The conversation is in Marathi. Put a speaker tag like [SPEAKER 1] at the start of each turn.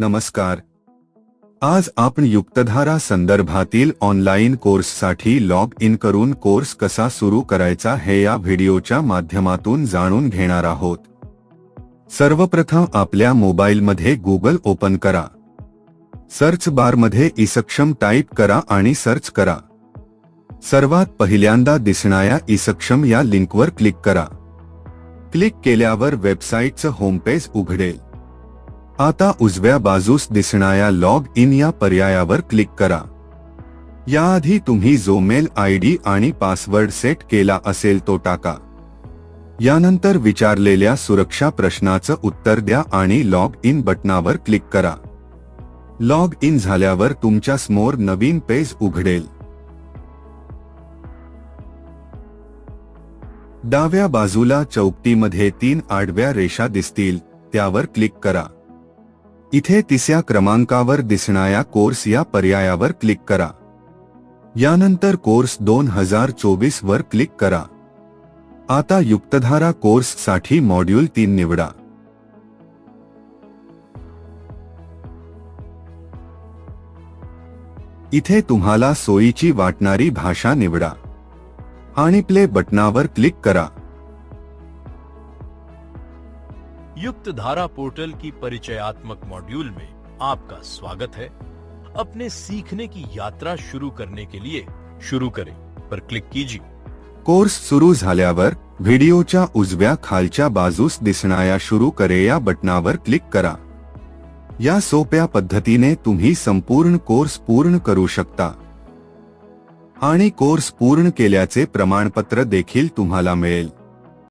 [SPEAKER 1] नमस्कार. आज आपण युक्तधारा संदर्भातील ऑनलाईन कोर्ससाठी लॉग इन करून कोर्स कसा सुरू करायचा हे या व्हिडिओच्या माध्यमातून जाणून घेणार आहोत. सर्वप्रथम आपल्या मोबाईलमध्ये गुगल ओपन करा. सर्च बारमध्ये इसक्षम टाईप करा आणि सर्च करा. सर्वात पहिल्यांदा दिसणाऱ्या इसक्षम या लिंकवर क्लिक करा. क्लिक केल्यावर वेबसाईटचं होमपेज उघडेल. आता उजव्या बाजूस दिसणाऱ्या लॉग इन या पर्यायावर क्लिक करा. याआधी तुम्ही जो मेल आय डी आणि पासवर्ड सेट केला असेल तो टाका. यानंतर विचारलेल्या सुरक्षा प्रश्नाचं उत्तर द्या आणि लॉग इन बटनावर क्लिक करा. लॉग इन झाल्यावर तुमच्यासमोर नवीन पेज उघडेल. डाव्या बाजूला चौकटीमध्ये तीन आडव्या रेषा दिसतील त्यावर क्लिक करा. इथे तिसऱ्या क्रमांकावर दिसणाऱ्या कोर्स या पर्यायावर क्लिक करा. यानंतर कोर्स दोन हजार चोवीस वर क्लिक करा. आता युक्तधारा कोर्ससाठी मॉड्यूल तीन निवडा. इथे तुम्हाला सोयीची वाटणारी भाषा निवडा. आणि प्ले बटनावर क्लिक करा.
[SPEAKER 2] युक्त धारा पोर्टल की परिचयात्मक मॉड्यूल में आपका स्वागत है। अपने सीखने की यात्रा शुरू करने के लिए शुरू करें, पर क्लिक कीजिए।
[SPEAKER 1] कोर्स सुरू झाल्यावर व्हिडिओच्या उजव्या खालच्या बाजूस दिसणाऱ्या शुरू करे या बटनावर क्लिक करा। या सोप्या पद्धतीने तुम्ही संपूर्ण कोर्स पूर्ण करू शकता। आणि कोर्स पूर्ण केल्याचे प्रमाणपत्र देखील तुम्हाला मिळेल।